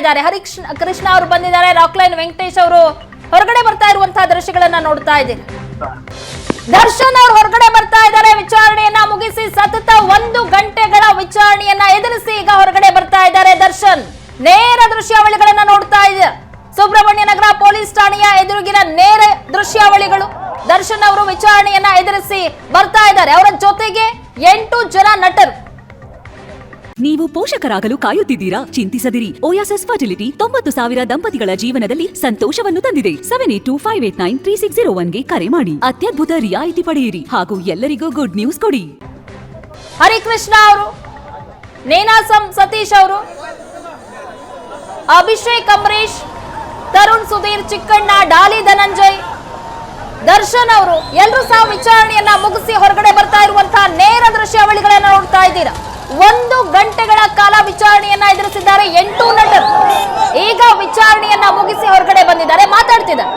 ಇದ್ದಾರೆ. ಹರಿಕೃಷ್ಣ, ಕೃಷ್ಣ ಅವರು ಬಂದಿದ್ದಾರೆ. ರಾಕ್ಲೈನ್ ವೆಂಕಟೇಶ್ ಅವರು ಹೊರಗಡೆ ಬರ್ತಾ ಇರುವಂತಹ ದೃಶ್ಯಗಳನ್ನ ನೋಡ್ತಾ ಇದ್ದೀರಿ. ದರ್ಶನ್ ಅವರು ಹೊರಗಡೆ ಬರ್ತಾ ಇದ್ದಾರೆ. ವಿಚಾರಣೆಯನ್ನ ಮುಗಿಸಿ ಸತತ ಒಂದು ಗಂಟೆಗಳ ವಿಚಾರಣೆಯನ್ನ ಎದುರಿಸಿ ಈಗ ಹೊರಗಡೆ ಬರ್ತಾ ಇದ್ದಾರೆ ದರ್ಶನ್. ನೇರ ದೃಶ್ಯಾವಳಿಗಳನ್ನ ನೋಡ್ತಾ ಇದೆ. ಸುಬ್ರಹ್ಮಣ್ಯ ನಗರ ಪೊಲೀಸ್ ಠಾಣೆಯ ಎದುರುಗಿನ ನೇರ ದೃಶ್ಯಾವಳಿಗಳು ದರ್ಶನ್ ಅವರು ವಿಚಾರಣೆಯನ್ನ ಎದುರಿಸಿ ಬರ್ತಾ ಇದ್ದಾರೆ. ಅವರ ಜೊತೆಗೆ ಎಂಟು ಜನ ನಟರು. ನೀವು ಪೋಷಕರಾಗಲು ಕಾಯುತ್ತಿದ್ದೀರಾ? ಚಿಂತಿಸದಿರಿ. ಓಯಾಸಸ್ ಫರ್ಟಿಲಿಟಿ ತೊಂಬತ್ತು ಸಾವಿರ ದಂಪತಿಗಳ ಜೀವನದಲ್ಲಿ ಸಂತೋಷವನ್ನು ತಂದಿದೆ. Seven eight two five eight nine three six zero ಒನ್ಗೆ ಕರೆ ಮಾಡಿ. ಅತ್ಯದ್ಭುತ ರಿಯಾಯಿತಿ ಪಡೆಯಿರಿ ಹಾಗೂ ಎಲ್ಲರಿಗೂ ಗುಡ್ ನ್ಯೂಸ್ ಕೊಡಿ. ಹರಿಕೃಷ್ಣ ಅವರು, ನೇನಾಸಂ ಸತೀಶ್ ಅವರು, ಅಭಿಷೇಕ್ ಅಂಬರೀಶ್ ತರುಣ್ ಸುಧೀರ್ ಚಿಕ್ಕಣ್ಣ, ಡಾಲಿ ಧನಂಜಯ್, ದರ್ಶನ್ ಅವರು ಎಲ್ಲರೂ ಸಹ ವಿಚಾರಣೆಯನ್ನ ಮುಗಿಸಿ ಹೊರಗಡೆ ಬರ್ತಾ ಇರುವಂತಹ ನೇರ ದೃಶ್ಯಾವಳಿಗಳನ್ನ ನೋಡ್ತಾ ಇದ್ದೀರಾ? ಗಂಟೆಗಳ ಕಾಲ ವಿಚಾರಣೆಯನ್ನ ಎದುರಿಸಿದ್ದಾರೆ ಎಂಟು ನಟರು. ಈಗ ವಿಚಾರಣೆಯನ್ನ ಮುಗಿಸಿ ಹೊರಗಡೆ ಬಂದಿದ್ದಾರೆ ಮಾತಾಡ್ತಿದ್ದಾರೆ